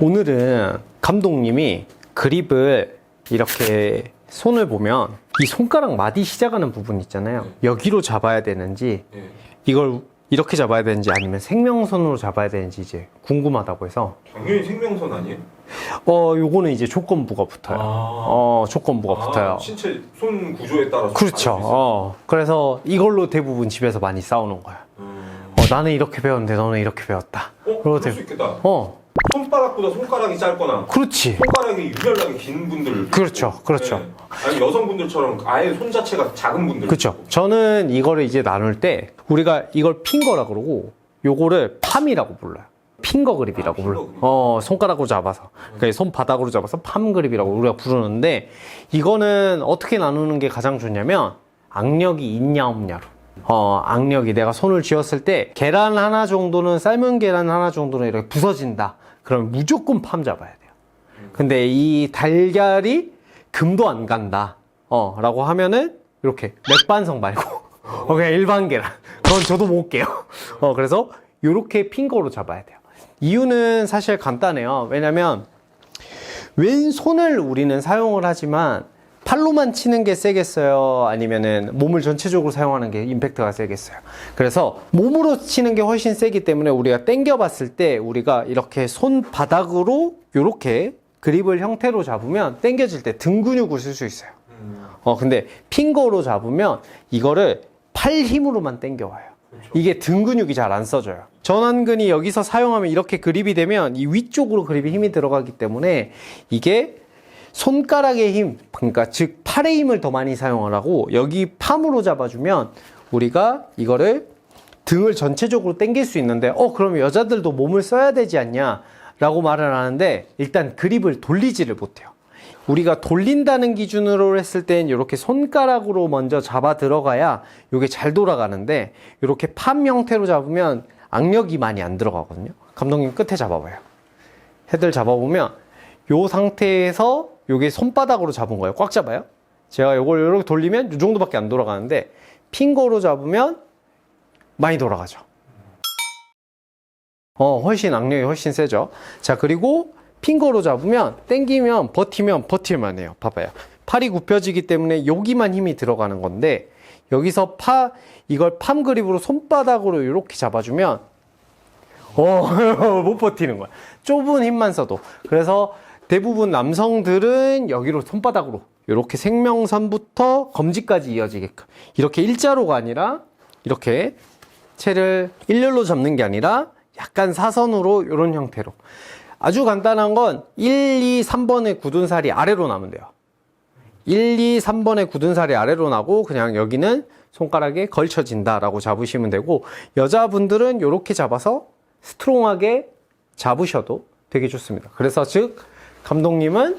오늘은 감독님이 그립을 이렇게 손을 보면 이 손가락 마디 시작하는 부분 있잖아요. 여기로 잡아야 되는지 예. 이걸 이렇게 잡아야 되는지 아니면 생명선으로 잡아야 되는지 이제 궁금하다고 해서 당연히 생명선 아니에요? 어 요거는 이제 조건부가 붙어요. 아. 어 조건부가 붙어요. 아, 신체 손 구조에 따라서 그렇죠. 어 그래서 이걸로 대부분 집에서 많이 싸우는 거야. 음. 어 나는 이렇게 배웠는데 너는 이렇게 배웠다. 어? 그럴 대- 수 있겠다. 어 손바닥보다 손가락이 짧거나 그렇지. 손가락이 유별나게 긴 분들 그렇죠, 그렇죠. 네. 아니 여성분들처럼 아예 손 자체가 작은 분들 그렇죠. 저는 이거를 이제 나눌 때 우리가 이걸 핑거라 그러고 요거를 팜이라고 불러요. 핑거 그립이라고 아, 불러. 그립. 어, 손가락으로 잡아서. 그러니까 손바닥으로 잡아서 팜 그립이라고 우리가 부르는데 이거는 어떻게 나누는 게 가장 좋냐면 악력이 있냐 없냐로. 어, 악력이 내가 손을 쥐었을 때 계란 하나 정도는 삶은 계란 하나 정도는 이렇게 부서진다. 그러면 무조건 팜 잡아야 돼요. 근데 이 달걀이 금도 안 간다. 어, 라고 하면은 이렇게 맥반석 말고 어, 그냥 일반 계란. 그건 저도 못 깨요. 어, 그래서 이렇게 핑거로 잡아야 돼요. 이유는 사실 간단해요. 왜냐면 왼손을 우리는 사용을 하지만 팔로만 치는 게 세겠어요? 아니면은 몸을 전체적으로 사용하는 게 임팩트가 세겠어요? 그래서 몸으로 치는 게 훨씬 세기 때문에 우리가 당겨 봤을 때 우리가 이렇게 손바닥으로 이렇게 그립을 형태로 잡으면 당겨질 때 등 근육을 쓸 수 있어요. 음. 어, 근데 핑거로 잡으면 이거를 팔 힘으로만 당겨와요. 이게 등 근육이 잘 안 써져요. 전완근이 여기서 사용하면 이렇게 그립이 되면 이 위쪽으로 그립이 힘이 들어가기 때문에 이게 손가락의 힘, 그러니까 즉 팔의 힘을 더 많이 사용하라고 여기 팜으로 잡아주면 우리가 이거를 등을 전체적으로 당길 수 있는데 어 그럼 여자들도 몸을 써야 되지 않냐? 라고 말을 하는데 일단 그립을 돌리지를 못해요. 우리가 돌린다는 기준으로 했을 땐 이렇게 손가락으로 먼저 잡아 들어가야 이게 잘 돌아가는데 이렇게 팜 형태로 잡으면 악력이 많이 안 들어가거든요. 감독님 끝에 잡아봐요. 헤드를 잡아보면 요 상태에서 요게 손바닥으로 잡은 거예요. 꽉 잡아요. 제가 요걸 이렇게 돌리면 요 정도밖에 안 돌아가는데 핑거로 잡으면 많이 돌아가죠. 어, 훨씬 악력이 훨씬 세죠. 자, 그리고 핑거로 잡으면 땡기면 버티면 버틸만 해요. 봐봐요. 팔이 굽혀지기 때문에 여기만 힘이 들어가는 건데 여기서 파 이걸 팜 그립으로 손바닥으로 이렇게 잡아주면 어, 못 버티는 거야. 좁은 힘만 써도. 그래서 대부분 남성들은 여기로 손바닥으로 이렇게 생명선부터 검지까지 이어지게끔 이렇게 일자로가 아니라 이렇게 채를 일렬로 잡는 게 아니라 약간 사선으로 이런 형태로 아주 간단한 건 1, 2, 3번의 굳은 살이 아래로 나면 돼요. 1, 2, 3번의 굳은 살이 아래로 나고 그냥 여기는 손가락에 걸쳐진다 라고 잡으시면 되고 여자분들은 이렇게 잡아서 스트롱하게 잡으셔도 되게 좋습니다. 그래서 즉 감독님은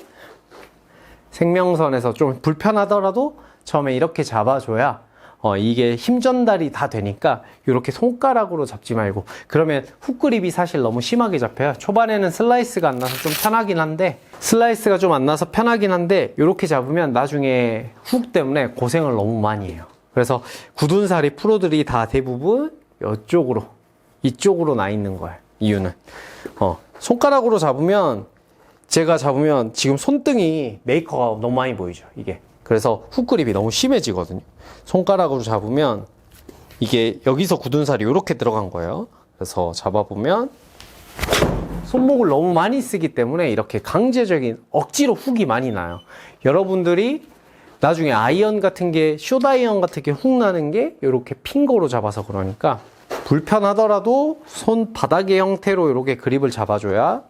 생명선에서 좀 불편하더라도 처음에 이렇게 잡아줘야 어, 이게 힘 전달이 다 되니까 이렇게 손가락으로 잡지 말고 그러면 훅 그립이 사실 너무 심하게 잡혀요. 초반에는 슬라이스가 안 나서 좀 편하긴 한데 슬라이스가 좀 안 나서 편하긴 한데 이렇게 잡으면 나중에 훅 때문에 고생을 너무 많이 해요. 그래서 굳은 살이 프로들이 다 대부분 이쪽으로 이쪽으로 나 있는 거예요. 이유는 어, 손가락으로 잡으면 제가 잡으면 지금 손등이 메이커가 너무 많이 보이죠. 이게 그래서 훅 그립이 너무 심해지거든요. 손가락으로 잡으면 이게 여기서 굳은 살이 이렇게 들어간 거예요. 그래서 잡아보면 손목을 너무 많이 쓰기 때문에 이렇게 강제적인 억지로 훅이 많이 나요. 여러분들이 나중에 아이언 같은 게 숏아이언 같은 게 훅 나는 게 이렇게 핑거로 잡아서 그러니까 불편하더라도 손 바닥의 형태로 이렇게 그립을 잡아줘야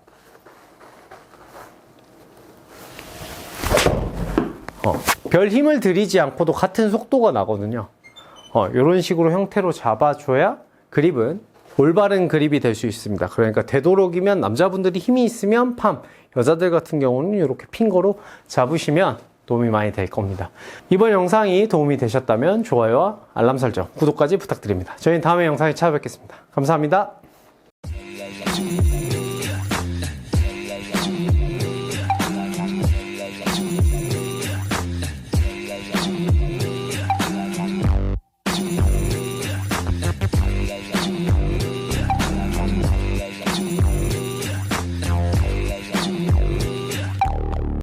어, 별 힘을 들이지 않고도 같은 속도가 나거든요. 어, 이런 식으로 형태로 잡아줘야 그립은 올바른 그립이 될 수 있습니다. 그러니까 되도록이면 남자분들이 힘이 있으면 팜, 여자들 같은 경우는 이렇게 핑거로 잡으시면 도움이 많이 될 겁니다. 이번 영상이 도움이 되셨다면 좋아요와 알람 설정, 구독까지 부탁드립니다. 저희는 다음에 영상에 찾아뵙겠습니다. 감사합니다.